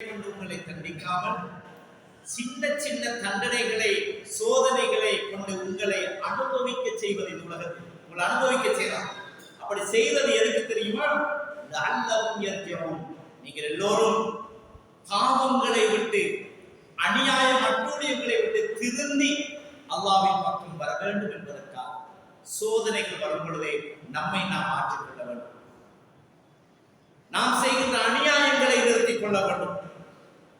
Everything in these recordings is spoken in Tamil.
கொண்டு உங்களை தண்டிக்காமல் சின்ன சின்ன தண்டனைகளை சோதனைகளை கொண்டு உங்களை அனுபவிக்க செய்வது இந்த உலகத்தில். உங்களை அனுபவிக்க செய்யலாம். அப்படி செய்வது எதுக்கு தெரியுமா? இந்த அல்லவும் இயற்கையும் நீங்கள் எல்லோரும் பாவங்களை விட்டு அநியாயம் அட்டூழியங்களை விட்டு திருந்தி அல்லாவின் பக்கம் வர வேண்டும் என்பதற்காக சோதனைகள் வரும் பொழுதே நம்மை நாம் மாற்றிக்கொள்ள வேண்டும். நாம் செய்கின்ற அநியாயங்களை நிறுத்திக் கொள்ள வேண்டும்.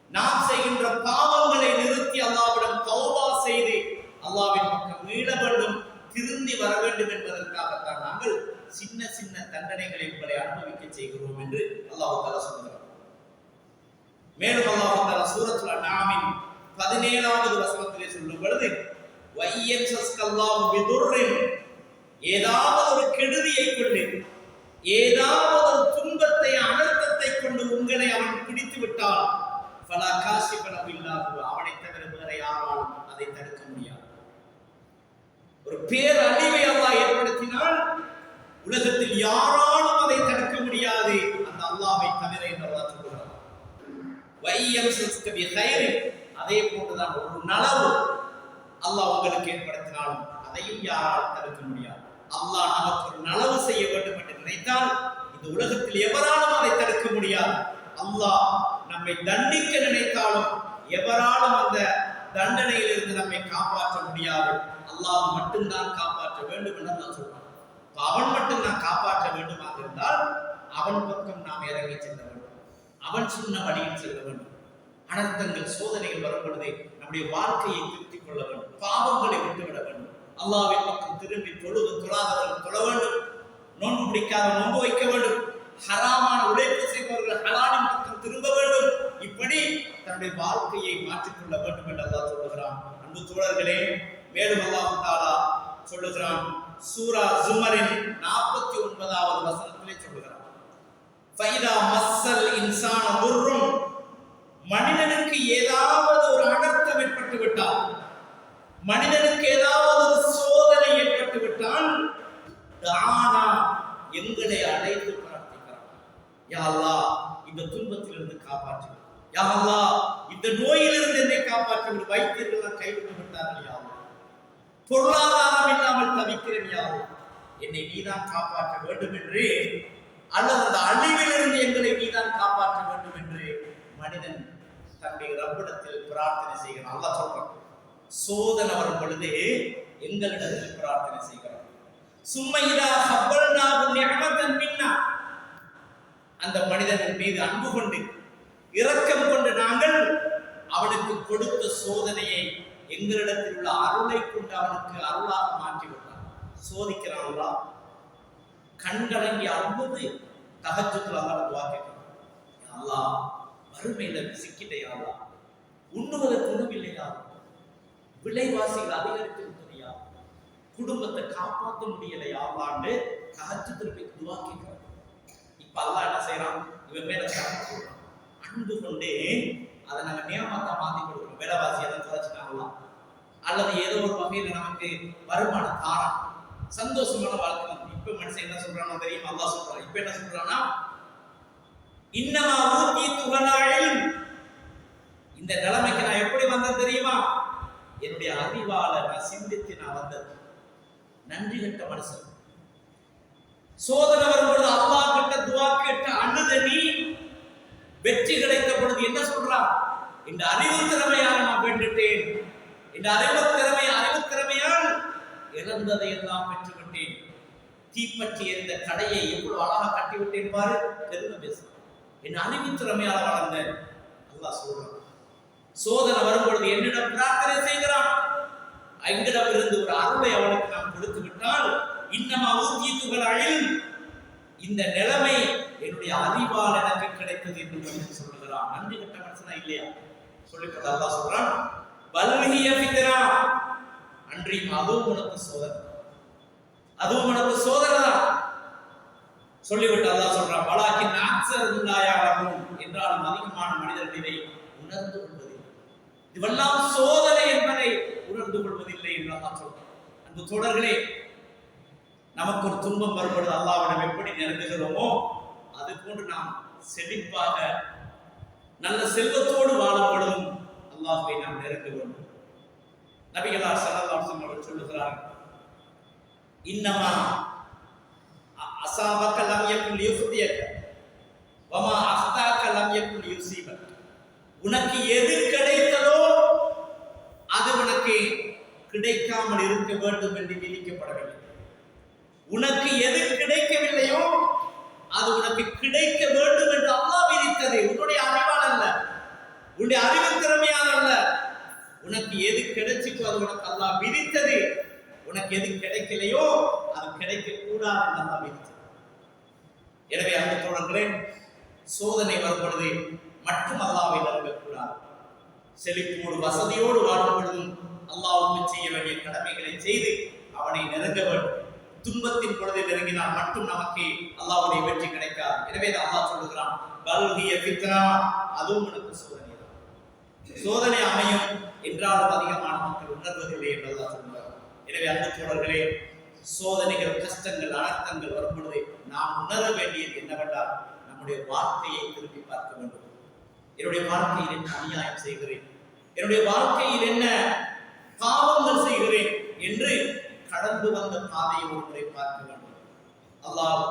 நாம் செய்கின்ற பாவங்களை நிறுத்தி அல்லாவிடம் தௌபா செய்து அல்லாவின் பக்கம் மீள வேண்டும் திருந்தி வர வேண்டும் என்பதற்காகத்தான் நாங்கள் சின்ன சின்ன தண்டனைகளை உங்களை அனுபவிக்க செய்கிறோம் என்று அல்லாஹ் சொல்கிறார் மேலும் அல்லாஹால சூரத்துல நாமின் பதினேழாவது வசனத்திலே சொல்லும் பொழுது வையன் சஸ்கல்லாஹு ஏதாவது ஒரு கெடுதியை கொண்டு ஏதாவது ஒரு துன்பத்தை அனர்த்தத்தை கொண்டு உங்களை அவன் பிடித்து விட்டால் பல காசி பலமில்லாது அவனை தவிர வேற யாராலும் அதை தடுக்க முடியாது. ஒரு பேரழிவை அல்லாஹ் ஏற்படுத்தினால் உலகத்தில் யாராலும் அதை தடுக்க முடியாது. அந்த அல்லாவை தவிர என்று அல்லாஹ் சொல்கிறார் வையம் சஸ்கபி ஹைரி அதே போன்றுதான் ஒரு நலவு அல்லாஹ் உங்களுக்கு ஏற்படுத்தினாலும் அதையும் யாரால் தடுக்க முடியாது. அல்லாஹ் நமக்கு ஒரு நலவு செய்ய வேண்டும் என்று நினைத்தால் இந்த உலகத்தில் எவராலும் அதை தடுக்க முடியாது. அல்லாஹ் நம்மை தண்டிக்க நினைத்தாலும் எவராலும் அந்த தண்டனையிலிருந்து நம்மை காப்பாற்ற முடியாது. அல்லாஹ் மட்டும்தான் காப்பாற்ற வேண்டும் என்று நான் சொல்றான். அவன் மட்டும் நான் காப்பாற்ற வேண்டுமாக இருந்தால் அவன் பக்கம் நாம் இறங்கி செல்ல வேண்டும். அவன் சொன்ன வழியில் செல்ல வேண்டும். அனர்த்தங்கள் சோதனைகள் வரும்பொழுதே நம்முடைய வாழ்க்கையை திருத்திக் கொள்ள வேண்டும். பாவங்களை விட்டுவிட வேண்டும். அல்லாவின் பக்கம் திரும்பி தொழுது தொழாதவர்கள் தொழ வேண்டும். நோன்பு பிடிக்காத நோன்பு வைக்க வேண்டும். ஹராமான உழைப்பு செய்பவர்கள் ஹலாலின் பக்கம் திரும்ப வேண்டும். இப்படி தன்னுடைய வாழ்க்கையை மாற்றிக்கொள்ள வேண்டும் என்று அல்லாஹ் சொல்லுகிறான். அன்பு தோழர்களே மேலும் அல்லாஹ் தாலா சொல்லுகிறான். சூரா ஜுமரின் நாற்பத்தி ஒன்பதாவது வசனத்திலே சொல்லுகிறான். ஃபைதா மஸ்ஸல் இன்சானம் துர்ரும் மனிதனுக்கு ஏதாவது ஒரு அனர்த்தம் ஏற்பட்டு விட்டால் மனிதனுக்கு ஏதாவது ஒரு சோதனை ஏற்பட்டு விட்டால் தானா எங்களை அழைத்து பிரார்த்திக்கிறான் யா அல்லாஹ் இந்த துன்பத்திலிருந்து காப்பாற்று யா இந்த நோயிலிருந்து என்னை காப்பாற்று வைத்தியர்கள் கைவிட்டு விட்டார்கள் யா பொருளாதாரம் இல்லாமல் தவிக்கிறேன் யா என்னை நீதான் காப்பாற்ற வேண்டும் என்று அல்லது அந்த அழிவிலிருந்து எங்களை நீதான் காப்பாற்ற வேண்டும் என்று மனிதன் தன்னுடைய ரப்பிடத்தில் பிரார்த்தனை செய்கிறான். அல்லாஹ் சொல்றான் சோதனை வரும் பொழுது எங்களிடத்தில் பிரார்த்தனை செய்கிறான். சும்மையிலா ஹப்பல்னாஹு நிஅமத்தன் மின்னா. அந்த மனிதனின் மீது அன்பு கொண்டு இரக்கம் கொண்டு நாங்கள் அவனுக்கு கொடுத்த சோதனையை எங்களிடத்தில் உள்ள அருளை கொண்டு அவனுக்கு அருளாக மாற்றி விட்டான் சோதிக்கிறான் கண்கலங்கி அழுது தகஜத்துல அல்லாஹ் துவா அல்லாஹ் வறுமையில சிக்கிட்டையாளா உண்ணுவதற்கு உணவில்லையா விலைவாசிகள் அதிகரித்து விட்டதையா குடும்பத்தை காப்பாற்ற முடியலையா அல்லாண்டு தகஜத்துல போய் இப்ப அல்லாஹ் என்ன செய்யறான்? இவன் மேல கடன் அன்பு கொண்டே அதை நாங்க நியமத்தை மாத்தி கொடுக்கணும். விலைவாசி எதை குறைச்சிட்டாங்களாம் அல்லது ஏதோ ஒரு வகையில நமக்கு வருமானம் தாரம் சந்தோஷமான வாழ்க்கை இப்ப மனுஷன் என்ன சொல்றானோ தெரியுமா? அல்லா சொல்றான். இப்ப என்ன சொல்றானா இன்னமா ஊத்தி துகளாயில் இந்த நிலைமைக்கு நான் எப்படி வந்தேன் தெரியுமா? என்னுடைய அறிவால நான் சிந்தித்து நான் வந்தது. நன்றி கட்ட மனுஷன். சோதனை வரும்பொழுது அப்பா கிட்ட துவா கேட்ட அழுத நீ வெற்றி கிடைத்த பொழுது என்ன சொல்றான்? இந்த அறிவு திறமையால் நான் வேண்டுட்டேன். இந்த அறிவு திறமை அறிவு திறமையால் இறந்ததை எல்லாம் பெற்றுவிட்டேன். தீப்பற்றி எரிந்த கடையை எவ்வளவு அழகாக கட்டிவிட்டேன் பாரு பெருமை பேசுறான். என் அறிவு திறமையால் வளர்ந்தேன் அல்லா சொல்றான். சோதனை வரும்பொழுது என்னிடம் பிரார்த்தனை செய்கிறான். எங்களிடம் இருந்து ஒரு அருளை அவனுக்கு நாம் கொடுத்து விட்டால் இன்னமா இந்த நிலைமை என்னுடைய அறிவால் எனக்கு கிடைத்தது என்று மனிதன் சொல்லுகிறான் நன்றி கட்ட மனுஷனா இல்லையா? சொல்லிட்டு அல்லாஹ் சொல்றான் பல்கிய பித்தரா அன்றையும் அதுவும் உனக்கு சோதனை. அதுவும் உனக்கு சோதனை தான். சொல்லிவிட்டு அதான் சொல்றான் பலாக்கி நாக்சர் என்றாலும் அதிகமான மனிதர்கள் இதை உணர்ந்து கொள்வதில்லை. இதுவெல்லாம் சோதனை என்பதை உணர்ந்து கொள்வதில்லை என்று தான் சொல்றான். அந்த தொடர்களே நமக்கு ஒரு துன்பம் வரும்பொழுது அல்லாவிடம் எப்படி நெருங்குகிறோமோ அது போன்று நாம் செழிப்பாக நல்ல செல்வத்தோடு வாழப்படும் அல்லாஹை நாம் நெருங்க வேண்டும். நபிகளார் ஸல்லல்லாஹு அலைஹி சொல்லுகிறார்கள் இன்னமா அ- அஸாபக லம் யகுல் யுஃதியக வமா அஹ்தாக லம் யகுல் யுஸீபக உனக்கு எது கிடைத்ததோ அது உனக்கு கிடைக்காமல் இருக்க வேண்டும் என்று விதிக்கப்படவில்லை உனக்கு எது கிடைக்கவில்லையோ அது உனக்கு கிடைக்க வேண்டும் என்று அல்லாஹ் விதித்தது. உன்னுடைய அறிவால் அல்ல. உன்னுடைய அறிவு திறமையால் அல்ல. உனக்கு எது கிடைச்சிக்கோ அது உனக்கு அல்லாஹ் விதித்தது. உனக்கு எது கிடைக்கலையோ அது கிடைக்க கூடாது என்று அல்லாஹ் விதித்தது. எனவே அந்த தோழர்களே சோதனை வரும் பொழுது மட்டும் அல்லாவை நம்பக்கூடாது செழிப்போடு வசதியோடு வாழும் பொழுதும் அல்லாவுக்கு செய்ய வேண்டிய கடமைகளை செய்து அவனை நெருங்க வேண்டும். துன்பத்தின் பொழுது நெருங்கினால் மட்டும் நமக்கு அல்லாவுடைய வெற்றி கிடைக்காது. எனவே அல்லாஹ் சொல்லுகிறான் பல்கிய அதுவும் எனக்கு சோதனை சோதனை அமையும் என்றாலும் அதிகமான மக்கள் உணர்வதில்லை என்று அல்லாஹ் சொல்லுகிறார் எனவே அந்த தோழர்களே சோதனைகள் கஷ்டங்கள் அனர்த்தங்கள் வரும் பொழுது நாம் உணர வேண்டியது என்னவென்றால் நம்முடைய வாழ்க்கையை திருப்பி பார்க்க வேண்டும். என்னுடைய வாழ்க்கையில் என்ன அநியாயம் செய்கிறேன்? என்னுடைய வாழ்க்கையில் என்ன பாவங்கள் செய்கிறேன்? என்று கடந்து வந்த பாதையை ஒருமுறை பார்க்க வேண்டும். அல்லாஹ்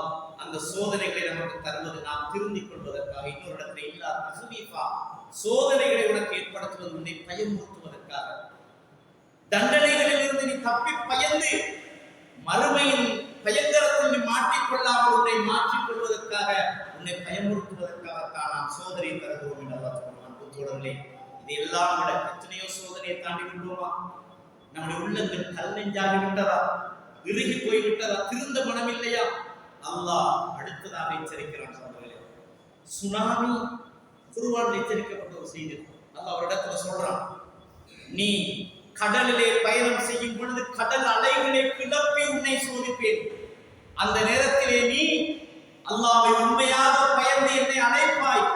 அந்த சோதனைகளை நமக்கு தருவது நாம் திருந்திக் கொள்வதற்காக இன்னொரு இடத்துல இல்லா தகுவீஃபா சோதனைகளை உனக்கு ஏற்படுத்துவது உன்னை பயமுறுத்துவதற்காக. தண்டனைகளில் இருந்து நீ தப்பி பயந்து மறுமையின் பயங்கரத்தில் நீ மாற்றிக்கொள்ளாமல் உன்னை மாற்றிக் கொள்வதற்காக உன்னை பயமுறுத்துவதற்காகத்தான் நாம் சோதனை தருகிறோம் என்று அல்லாஹ் சொல்லுவான். இது எல்லாம் விட எத்தனையோ சோதனையை தாண்டி விட்டோமா நம்முடைய உள்ளங்கள் கல் நெஞ்சாகி விட்டதா இறுகி போய் விட்டதா திருந்த மனம் இல்லையா அல்லாஹ் அடுத்ததாக எச்சரிக்கிறான் சோதர்களே சுனாமி குருவான் எச்சரிக்கப்பட்ட ஒரு செய்தி. அல்லாஹ் அவரிடத்துல சொல்றான். நீ கடலிலே பயணம் செய்யும் பொழுது கடல் அலைகளை கிளப்பி உன்னை சோதிப்பேன். அந்த நேரத்திலே நீ அல்லாவை உண்மையாக பயந்து என்னை அழைப்பாய்.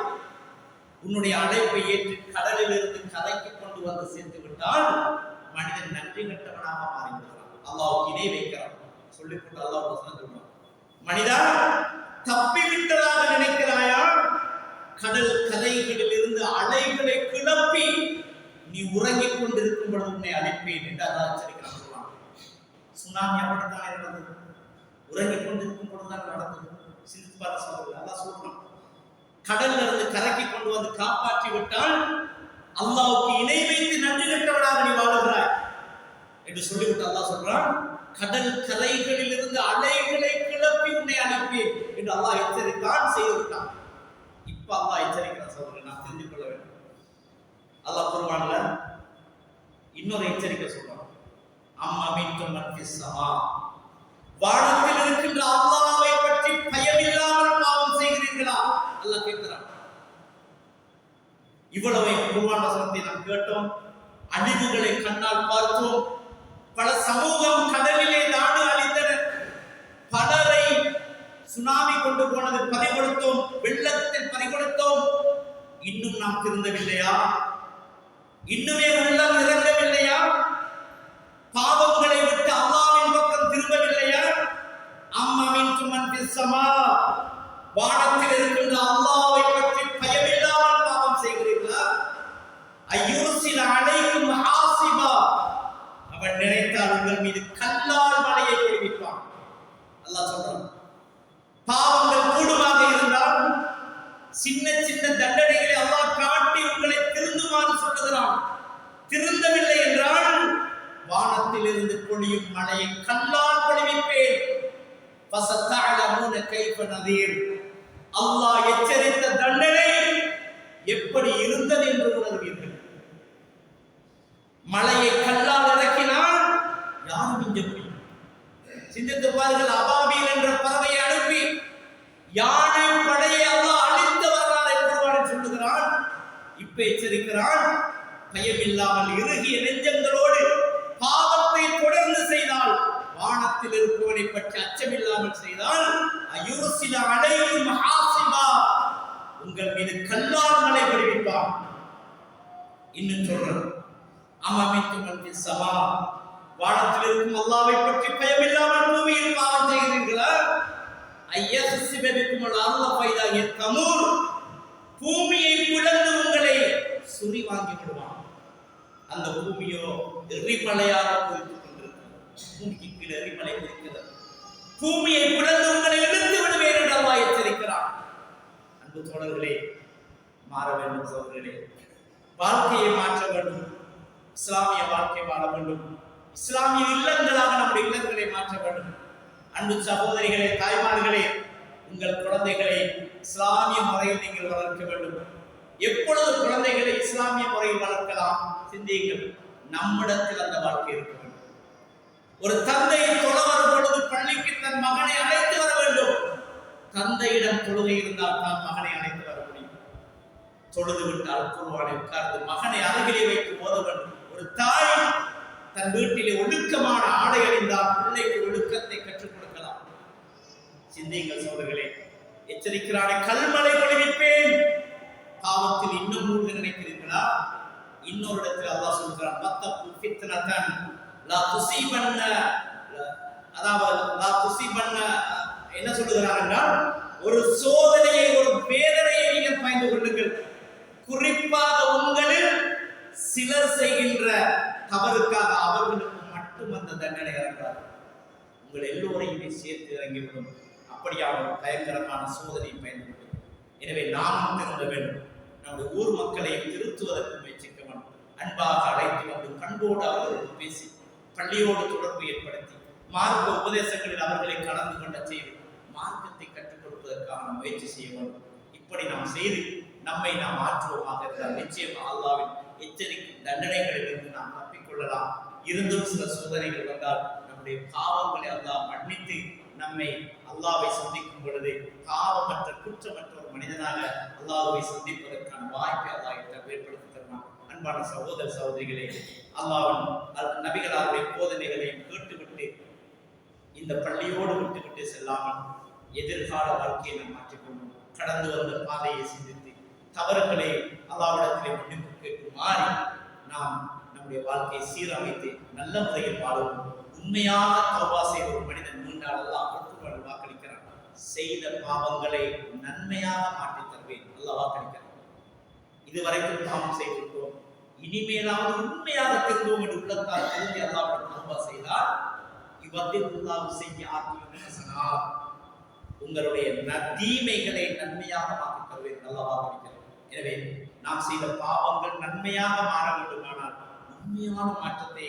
உன்னுடைய அழைப்பை ஏற்று கடலிலிருந்து கதைக்கு கொண்டு வந்து சேர்த்து விட்டால் மனிதன் நன்றி கட்டவனாக மாறிவிடுகிறான். அல்லாவுக்கு இணை வைக்கிறான் சொல்லிவிட்டு அல்லாஹ் வசனம் சொல்றான் மனிதா தப்பி விட்டதாக நினைக்கிறாயா? கடல் கரைகளிலிருந்து அலைகளை கிளப்பி நீ உறங்கிக் கொண்டிருக்கும் பொழுது உன்னை அழைப்பேன் என்று அதான் எச்சரிக்கிறான். சுனாமி அப்படித்தான் நடந்தது? உறங்கிக் கொண்டிருக்கும் பொழுதுதான் நடந்தது? சிந்தித்து பார்த்து சொல்றது அதான் சொல்றான் கடல்ல இருந்து கரைக்கு கொண்டு வந்து காப்பாற்றி விட்டால் அல்லாவுக்கு இணை வைத்து நன்றி கட்டவனாக நீ வாழுகிறாய் என்று சொல்லிவிட்டு அல்லாஹ் சொல்றான் கடல் கரைகளில் இருந்து அலைகளை கிளப்பி உன்னை அனுப்பேன் என்று அல்லாஹ் எச்சரித்தான் செய்து விட்டான் இப்ப அல்லாஹ் எச்சரிக்கிறான் சொல்றேன் நான் தெரிஞ்சு கொள்ள வேண்டும். அல்லாஹ் குர்ஆன்ல இன்னொரு எச்சரிக்கை சொல்றான். அம்மா மீன்கும் வானத்தில் இருக்கின்ற அல்லாவை பற்றி பயமில்லா பாவம் செய்கிறீர்களா அல்லாஹ் கேட்கிறான் இவ்வளவு குருவான் வசனத்தை நாம் கேட்டோம். அழிவுகளை கண்ணால் பார்த்தோம். பல சமூகம் கடலிலே நாடு அழிந்தனர் பலரை சுனாமி கொண்டு போனது பறிகொடுத்தோம். வெள்ளத்தில் பறிகொடுத்தோம். இன்னும் நாம் திருந்தவில்லையா? இன்னுமே உள்ளம் இறங்கவில்லையா? பாவங்களை விட்டு அல்லாவின் பக்கம் திரும்பவில்லையா? அம்மாவின் சுமன் பிசமா வானத்தில் இருக்கின்ற அல்லாவை பற்றி பயமில்லாமல் பாவம் செய்கிறீர்களா ஐயூசில அடைக்கும் ஆசிபா அவன் நினைத்தால் உங்கள் மீது கல்லால் மலையை பொழிவிப்பான் அல்லாஹ் சொல்றான் பாவங்கள் கூடுமாக இருந்தால் சின்ன சின்ன தண்டனைகளை அல்லாஹ் காட்டி உங்களை திருந்துமாறு சொல்லுகிறான் திருந்தவில்லை என்றால் வானத்தில் இருந்து பொழியும் மழையை கல்லால் பொழிவிப்பேன் ஃபசத்தஅலமூன கைஃப நதீர் அல்லாஹ் எச்சரித்த தண்டனை எப்படி இருந்தது என்று உணர்வீர்கள் மலையை கல்லால் இறக்கினால் யாரும் மிஞ்ச முடியும். சிந்தித்து பாருங்கள் அபாபீல் என்ற பறவையை அனுப்பி யானை படையை அல்லாஹ் அழித்து வரலாறு என்று சொல்லுகிறான். இப்ப எச்சரிக்கிறான் பயமில்லாமல் இறுகிய நெஞ்சங்களோடு பாவத்தை தொடர்ந்து செய்தால் வானத்தில் இருப்பவனை பற்றி அச்சமில்லாமல் செய்தால் அயுர்சில அடையும் ஹாசிபா உங்கள் மீது கல்லால் மலை விடுவிப்பான் இன்னும் சொல்றேன் அமமித்து மந்தி சபா. வானத்தில் இருக்கும் அல்லாவை பற்றி பயமில்லாமல் பூமியில் பாவம் செய்கிறீர்களா? ஐயசிபெருக்கும் அல்ல பைதாகிய தமூர். பூமியை பிளந்து உங்களை சுரி வாங்கி விடுவான். அந்த பூமியோ எரிமலையாக குறித்துக் கொண்டிருக்கிறது. பூமிக்கு கீழே எரிமலை இருக்கிறது பூமியை பிளந்து உங்களை இழுத்து விடுவேன் என்று அல்லாஹ் எச்சரிக்கிறான் அன்பு மாற வேண்டும் சோதர்களே வாழ்க்கையை மாற்ற வேண்டும். இஸ்லாமிய வாழ்க்கை வாழ வேண்டும். இஸ்லாமிய இல்லங்களாக நம்முடைய இல்லங்களை மாற்ற வேண்டும். அன்பு சகோதரிகளே தாய்மார்களே உங்கள் குழந்தைகளை இஸ்லாமிய முறையில் நீங்கள் வளர்க்க வேண்டும். எப்பொழுது குழந்தைகளை இஸ்லாமிய முறையில் வளர்க்கலாம்? சிந்தியுங்கள். நம்மிடத்தில் அந்த வாழ்க்கை இருக்க வேண்டும். ஒரு தந்தை தொழ பொழுது பள்ளிக்கு தன் மகனை அழைத்து வர வேண்டும். தந்தையிடம் தொழுகை இருந்தால் தான் மகனை அழைத்து வர முடியும். தொழுது விட்டால் குருவானை உட்கார்ந்து மகனை அருகிலே வைத்து ஓத வேண்டும் ஒரு தாய் தன் வீட்டிலே ஒழுக்கமான ஆடை அணிந்தால் பிள்ளைக்கு ஒழுக்கத்தை கற்றுக் கொடுக்கலாம். சிந்தியுங்கள் சோழர்களே எச்சரிக்கிறானே கல்மலை பொழிவிப்பேன் பாவத்தில் இன்னும் மூழ்க நினைக்கிறீர்களா? இன்னொரு இடத்தில் அல்லாஹ் சொல்கிறான் மத்தப்பு ஃபித்னதன் லா துஸீபன்ன அதாவது லா துஸீபன்ன என்ன சொல்லுகிறார் என்றால் ஒரு சோதனையை ஒரு வேதனையை நீங்கள் பயந்து கொள்ளுங்கள். குறிப்பாக உங்களில் சிலர் செய்கின்ற தவறுக்காக அவர்களுக்கு மட்டும் அந்த தண்டனை இறங்காது உங்கள் எல்லோரையுமே சேர்த்து இறங்கிவிடும். அப்படியான ஒரு பயங்கரமான சோதனை பயந்து கொள்ளும் எனவே நாமும் திருந்த வேண்டும். நம்முடைய ஊர் மக்களை திருத்துவதற்கு முயற்சிக்க வேண்டும். அன்பாக அழைத்து வந்து கண்போடு அவர்களுக்கு பேசி பள்ளியோடு தொடர்பு ஏற்படுத்தி மார்க்க உபதேசங்களில் அவர்களை கலந்து கொண்ட செய்து மார்க்கத்தை கற்றுக் கொடுப்பதற்காக நாம் முயற்சி செய்ய வேண்டும் இப்படி நாம் செய்து நம்மை நாம் மாற்றுவோமாக இருந்தால் நிச்சயம் அல்லாவின் எச்சரிக்கை தண்டனைகளிலிருந்து நாம் தப்பிக்கொள்ளலாம். இருந்தும் சில சோதனைகள் வந்தால் நம்முடைய பாவங்களை அல்லாஹ் மன்னித்து நம்மை அல்லாவை சந்திக்கும் பொழுது பாவமற்ற குற்றமற்ற ஒரு மனிதனாக அல்லாஹ்வை சந்திப்பதற்கான வாய்ப்பை அல்லாஹ் ஏற்படுத்தி தருவான். அன்பான சகோதர சகோதரிகளே அல்லாவின் நபிகளாருடைய போதனைகளையும் கேட்டு இந்த பள்ளியோடு விட்டுவிட்டு செல்லாமல் எதிர்கால வாழ்க்கையை நாம் மாற்றிக்கொள்வோம் கடந்து வந்த பாதையை சிந்தித்து தவறுகளை அல்லாவிடத்திலே மன்னிப்பு கேட்டு மாறி நாம் நம்முடைய வாழ்க்கையை சீரமைத்து நல்ல முறையில் வாழுவோம் உண்மையாக தௌபா செய்த ஒரு மனிதன் மீண்டால் அல்லாஹ் பொறுப்புகள் வாக்களிக்கிறான். செய்த பாவங்களை நன்மையாக மாற்றித் தருவேன். அல்லாஹ் வாக்களிக்கிறான். இதுவரைக்கும் பாவம் செய்திருக்கிறோம் இனிமேலாவது உண்மையாக திருவோம் என்று உள்ளத்தால் திரும்பி அல்லாவிடம் தௌபா செய்தால் இவத்தில் அல்லாஹ் செய்ய ஆத்மீக உங்களுடைய ந- தீமைகளை நன்மையாக மாற்றித் தருவேன் அல்லாஹ் வாக்களிக்கிறான் எனவே நாம் செய்த பாவங்கள் நன்மையாக மாற வேண்டுமானால் உண்மையான மாற்றத்தை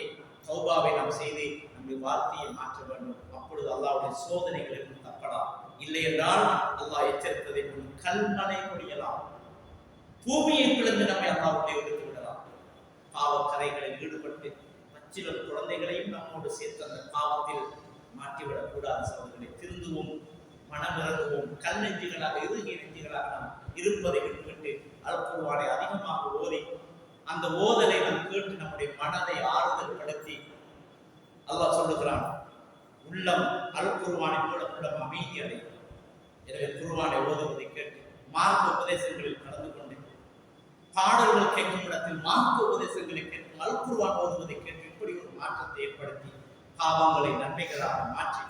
சௌபாவை நாம் செய்து நம்முடைய வார்த்தையை மாற்ற வேண்டும். அப்பொழுது அல்லாவுடைய சோதனைகளுக்கு தப்பலாம். இல்லை என்றால் அல்லாஹ் எச்சரித்ததை போல் கல்மலை பொழியலாம். பூமியை பிளந்து நம்மை அல்லாவுடைய எடுத்து விடலாம். பாவக்கரைகளில் ஈடுபட்டு சில குழந்தைகளையும் நம்மோடு சேர்த்து அந்த பாவத்தில் மாற்றிவிடக் கூடாது சோதனை திருந்துவோம் மனமிறங்குவோம் கல் நெஞ்சுகளாக இறுகிய நெஞ்சுகளாக நாம் இருப்பதை விட்டுவிட்டு அல்குருவானை அதிகமாக ஓதி அந்த ஓதலை நாம் கேட்டு நம்முடைய மனதை ஆறுதல் படுத்தி அல்லாஹ் சொல்லுகிறான் உள்ளம் அல்குருவானை மூலம் போல உள்ளம் அமைதி அடையும். எனவே குருவானை ஓதுவதை கேட்டு மார்க்க உபதேசங்களில் கலந்து கொண்டு பாடல்கள் கேட்கும் இடத்தில் மார்க்க உபதேசங்களை கேட்கும் அல் ஓதுவதை கேட்டு மாற்றத்தை ஏற்படுத்தி பாவங்களை நன்மைகளாக மாற்றி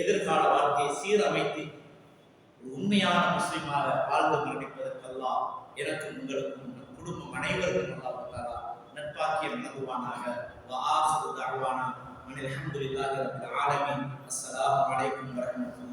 எதிர்கால வாழ்க்கையை சீரமைத்து உண்மையான முஸ்லீமாக வாழ்ந்து மரணிப்பதற்கெல்லாம் எனக்கும் உங்களுக்கும் குடும்பம் அனைவருக்கும் அல்லாஹ் தாரா நட்பாக்கியம் நல்குவானாக வஆசிரு தஅவானா அனில் அல்ஹம்துலில்லாஹி ரப்பில் ஆலமீன். அஸ்ஸலாமு அலைக்கும் வரஹ்மத்துல்லாஹி